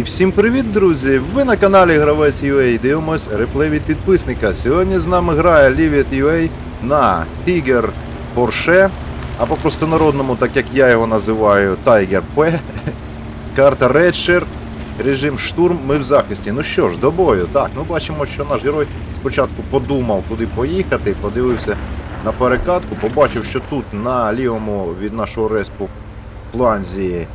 І всім привіт, друзі! Ви на каналі Гравець UA дивимось реплей від підписника. Сьогодні з нами грає Livet UA на Tiger Porsche, або простонародному, так як я його називаю, Tiger P. Карта Redshirt, режим штурм, ми в захисті. Ну що ж, до бою. Так, ну бачимо, що наш герой спочатку подумав, куди поїхати, подивився на перекатку, побачив, що тут на лівому від нашого респу фланзі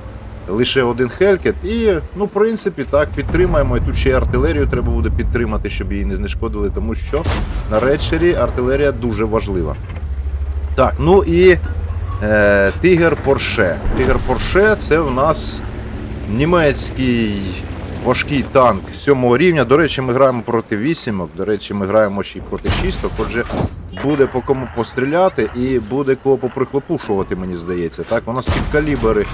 лише один Хелькет. І, ну, в принципі, так, підтримаємо. І тут ще й артилерію треба буде підтримати, щоб її не знешкодили, тому що на редшері артилерія дуже важлива. Так, ну і е, Тигр Порше. Тигр Порше це в нас німецький важкий танк сьомого рівня. До речі, ми граємо проти вісімок. До речі, ми граємо ще й проти шісток. Отже, буде по кому постріляти і буде кого поприхлопушувати, мені здається. Так, у нас підкалібери е,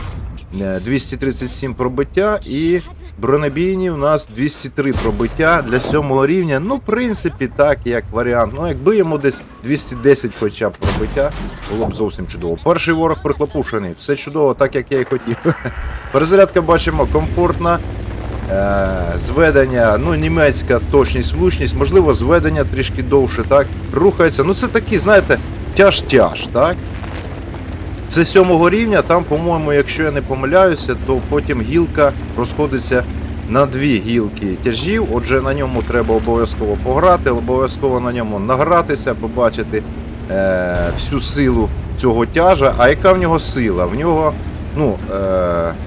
237 пробиття і бронебійні у нас 203 пробиття для сьомого рівня. Ну, в принципі, так, як варіант. Ну, якби йому десь 210 хоча б пробиття, було б зовсім чудово. Перший ворог прихлопушений, все чудово, так як я і хотів. Перезарядка бачимо комфортна. Е, зведення, ну, німецька точність, влучність, можливо, зведення трішки довше, так, рухається. Ну, це такі, знаєте, тяж-тяж, так? Це сьомого рівня, там, по-моєму, якщо я не помиляюся, то потім гілка розходиться на дві гілки тяжів. Отже, на ньому треба обов'язково пограти, обов'язково на ньому награтися, побачити е, всю силу цього тяжа. А яка в нього сила? В нього, ну, е,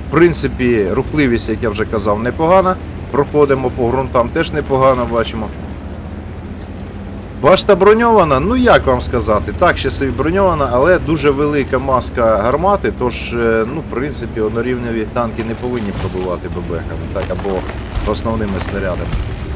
в принципі, рухливість, як я вже казав, непогана. Проходимо по ґрунтам теж непогано бачимо. Башта броньована, ну як вам сказати, так ще собі броньована, але дуже велика маска гармати, тож, е, ну, в принципі, однорівневі танки не повинні пробивати бебехами, так, або основними снарядами.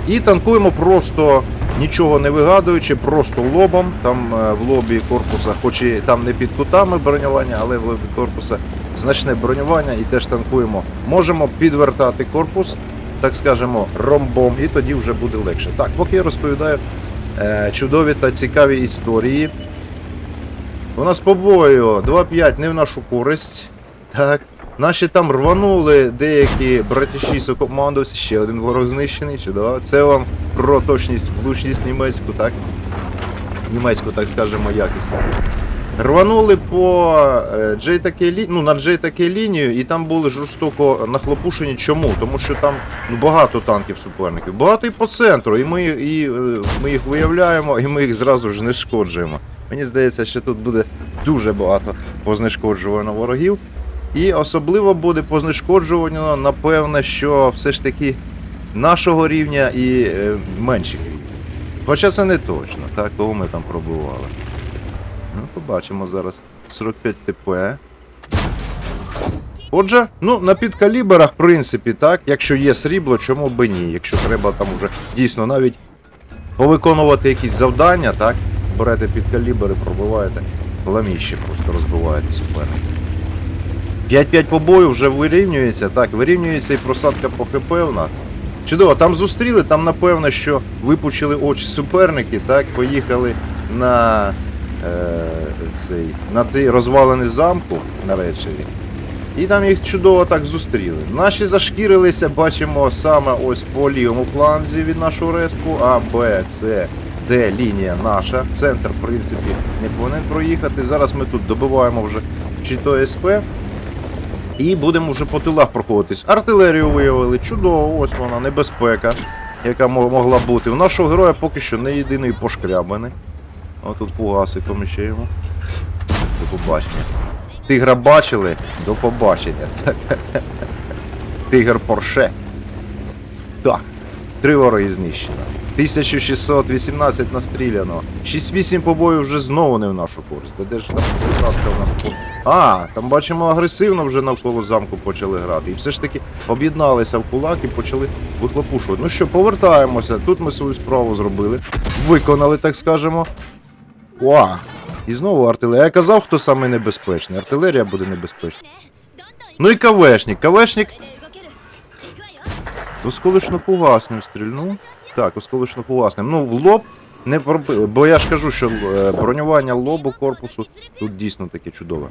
І танкуємо просто нічого не вигадуючи, просто лобом. Там е, в лобі корпуса, хоч і там не під кутами бронювання, але в лобі корпуса значне бронювання і теж танкуємо. Можемо підвертати корпус, так скажемо, ромбом, і тоді вже буде легше. Так, поки я розповідаю чудові та цікаві історії. У нас по бою 2-5 не в нашу користь. Так. Наші там рванули деякі братіші сокомандовці, ще один ворог знищений, чудово. Це вам про точність, влучність німецьку, так? Німецьку, так скажемо, якість. Рванули по е, JTK ну, на JTK лінію і там були жорстоко нахлопушені. Чому? Тому що там ну, багато танків суперників, багато і по центру, і ми, і, е, ми їх виявляємо, і ми їх зразу ж знешкоджуємо. Мені здається, що тут буде дуже багато познешкоджувано ворогів. І особливо буде познешкоджувано, напевне, що все ж таки нашого рівня і е, менших рівнів. Хоча це не точно, так, кого ми там пробували. Ну, побачимо зараз 45 ТП. Отже, ну, на підкаліберах, в принципі, так, якщо є срібло, чому би ні? Якщо треба там уже дійсно навіть повиконувати якісь завдання, так, берете підкалібери, пробиваєте, ламіще просто розбиваєте суперника. 5-5 по бою вже вирівнюється, так, вирівнюється і просадка по ХП у нас. Чудово, там зустріли, там напевно, що випучили очі суперники, так, поїхали на цей, на ті замку на речері. І там їх чудово так зустріли. Наші зашкірилися, бачимо саме ось по лівому фланзі від нашого респу. А, Б, С, Д лінія наша. Центр, в принципі, не повинен проїхати. Зараз ми тут добиваємо вже чи то СП. І будемо вже по тилах проходитись. Артилерію виявили, чудово, ось вона, небезпека, яка могла бути. У нашого героя поки що не єдиний пошкрябаний. Отут фугаси поміщаємо. До побачення. Тигра бачили? До побачення. Тигр Порше. Так. Три вороги знищено. 1618 настріляно. 6-8 побоїв вже знову не в нашу користь. Та Де ж там посадка у нас по. А, там бачимо агресивно вже навколо замку почали грати. І все ж таки об'єдналися в кулак і почали вихлопушувати. Ну що, повертаємося. Тут ми свою справу зробили. Виконали, так скажемо. Уа! І знову артилерія. Я казав, хто саме небезпечний. Артилерія буде небезпечна. Ну і КВшник. КВшник осколочно фугасним стрільнув. Так, осколочно фугасним. Ну, в лоб не пробив. Бо я ж кажу, що е, бронювання лобу корпусу тут дійсно таке чудове.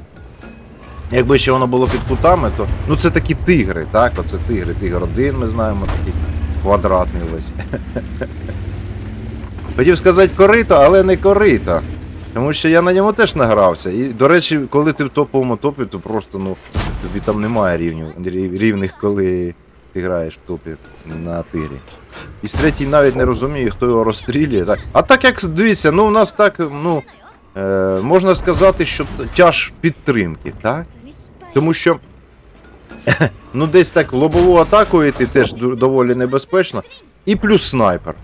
Якби ще воно було під кутами, то. Ну це такі тигри, так? Оце тигри. Тигр один, ми знаємо, такий квадратний весь. Хотів сказати корито, але не корито. Тому що я на ньому теж награвся. І, до речі, коли ти в топовому топі, то просто ну, тобі там немає рівнів, рівних, коли ти граєш в топі на тигрі. І з третій навіть не розуміє, хто його розстрілює. Так. А так як дивіться, ну у нас так, ну, е, можна сказати, що тяж підтримки, так? Тому що ну десь так лобову атаку йти теж доволі небезпечно. І плюс снайпер.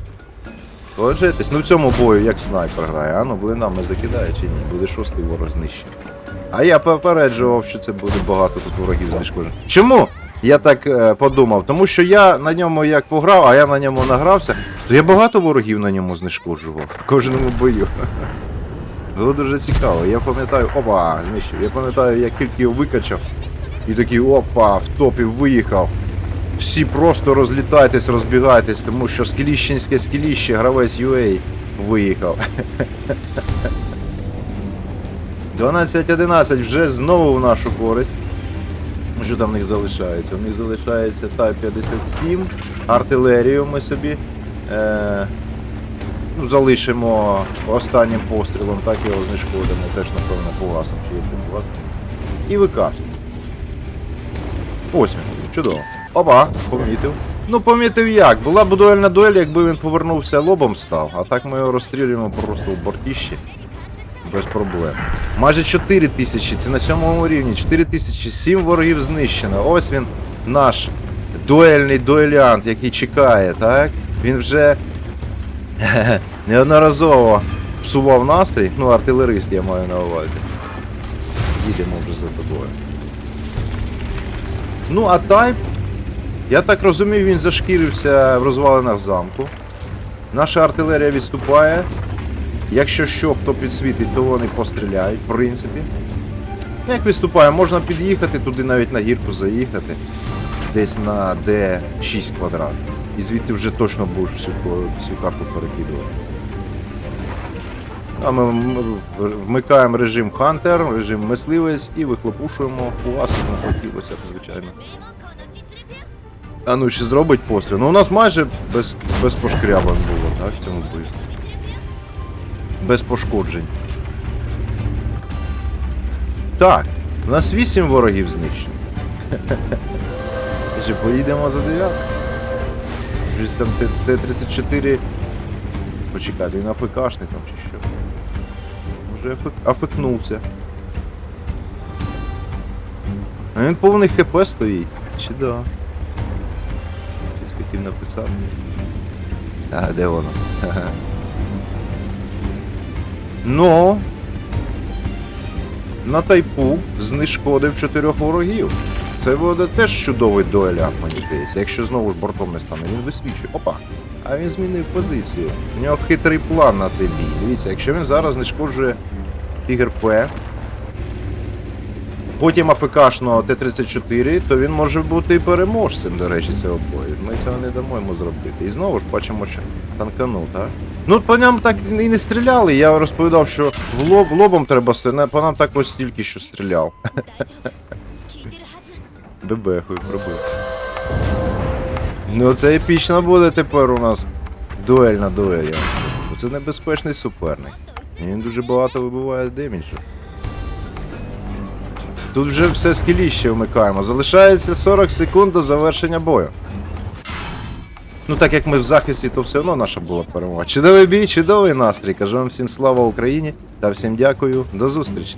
Ложитесь, ну в цьому бою як снайпер грає, а ну блинами закидає чи ні, буде шостий ворог знищений. А я попереджував, що це буде багато тут ворогів знешкоджено. Чому? Я так е, подумав, тому що я на ньому як пограв, а я на ньому награвся, то я багато ворогів на ньому знешкоджував в кожному бою. Було дуже цікаво. Я пам'ятаю, опа, знищив. Я пам'ятаю, як тільки його викачав, і такий опа, в топі виїхав. Всі просто розлітайтесь, розбігайтесь, тому що скіліщенське скіліще, гравець UA виїхав. 12-11 вже знову в нашу користь. Що там в них залишається? У них залишається Type 57, артилерію ми собі е, ну, залишимо останнім пострілом, так його знешкодимо, теж, напевно, пугасом, чи є пугас. І викажемо. Ось чудово. Опа, помітив. Ну, помітив як. Була б дуельна дуель, якби він повернувся лобом став, а так ми його розстрілюємо просто у бортіщі. Без проблем. Майже 4 тисячі, це на сьомому рівні. 4 тисячі, 7 ворогів знищено. Ось він, наш дуельний дуелянт, який чекає, так? Він вже неодноразово псував настрій. Ну, артилерист я маю на увазі. Їдемо вже за тобою. Ну, а тайп, я так розумію, він зашкірився в розвалинах замку. Наша артилерія відступає. Якщо що, хто підсвітить, то вони постріляють, в принципі. Як відступає, можна під'їхати, туди навіть на гірку заїхати. Десь на D6 квадрат. І звідти вже точно будеш всю, всю карту перекидувати. А ми вмикаємо режим Hunter, режим мисливець і вихлопушуємо класно, хотілося б, звичайно. А ну ще зробить постріл. Ну у нас майже без, без пошкрябань було, так, в цьому бою. Без пошкоджень. Так, у нас 8 ворогів знищено. Ще поїдемо за 9. Щось там Т- Т-34. Почекайте, він АФКшний там чи що. Може афекнувся. А він повний ХП стоїть. Чи да? Щось хотів написати. А, де воно? Ну. На тайпу знешкодив чотирьох ворогів. Це буде теж чудовий дуелянт, мені здається. Якщо знову ж бортом не стане, він висвічує. Опа! А він змінив позицію. У нього хитрий план на цей бій. Дивіться, якщо він зараз знешкоджує Тігр П, потім АФКшного Т-34, то він може бути і переможцем, до речі, цього бою. Ми цього не дамо йому зробити. І знову ж бачимо, що танканув, так? Ну, по нам так і не стріляли. Я розповідав, що в лоб, лобом треба стріляти. По нам так ось тільки що стріляв. Бебехою пробив. Ну це епічно буде тепер у нас дуель на скажу. Це небезпечний суперник. Він дуже багато вибиває деміджу. Тут вже все скіліще вмикаємо. Залишається 40 секунд до завершення бою. Ну так як ми в захисті, то все одно наша була перемога. Чудовий бій, чудовий настрій. Кажу вам всім слава Україні та всім дякую. До зустрічі.